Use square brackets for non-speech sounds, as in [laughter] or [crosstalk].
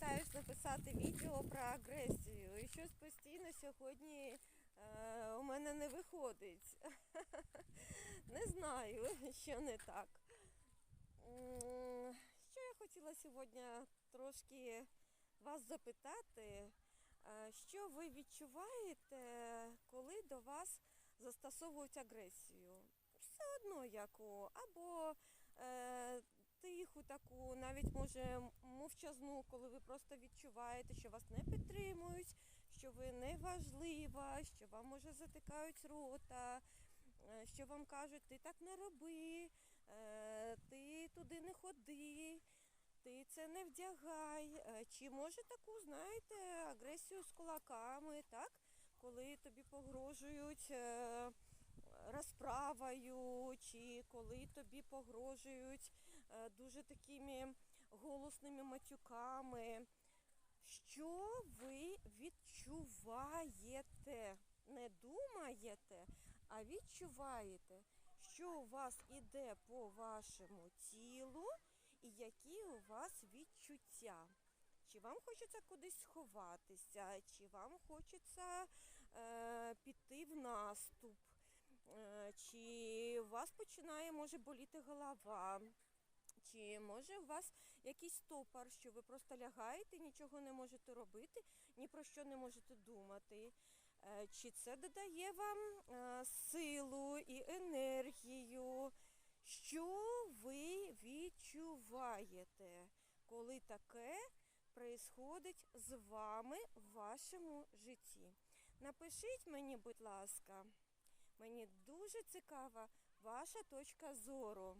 питаюсь написати відео про агресію. І щось постійно сьогодні е, у мене не виходить. [laughs] Не знаю, [laughs] що не так. Що я хотіла сьогодні трошки вас запитати, е, що ви відчуваєте, коли до вас застосовують агресію? Все одно яку, або е, тиху таку, навіть може мовчазну, коли ви просто відчуваєте, що вас не підтримують, що ви не важлива, що вам може затикають рота, е, що вам кажуть, ти так не роби, е, ти туди не ходи, ти це не вдягай. Е, Чи може таку, знаєте, агресію з кулаками, так? Коли тобі погрожують. розправою, чи коли тобі погрожують дуже такими голосними матюками. Що ви відчуваєте? Не думаєте, а відчуваєте, що у вас іде по вашому тілу і які у вас відчуття. Чи вам хочеться кудись сховатися, чи вам хочеться е, піти в наступ, е, чи у вас починає може боліти голова, чи може у вас якийсь стопор, що ви просто лягаєте, нічого не можете робити, ні про що не можете думати. Е, Чи це додає вам е, силу і енергію? Що ви відчуваєте, коли таке происходить з вами в вашому житті? Напишіть мені, будь ласка, мені дуже цікава ваша точка зору.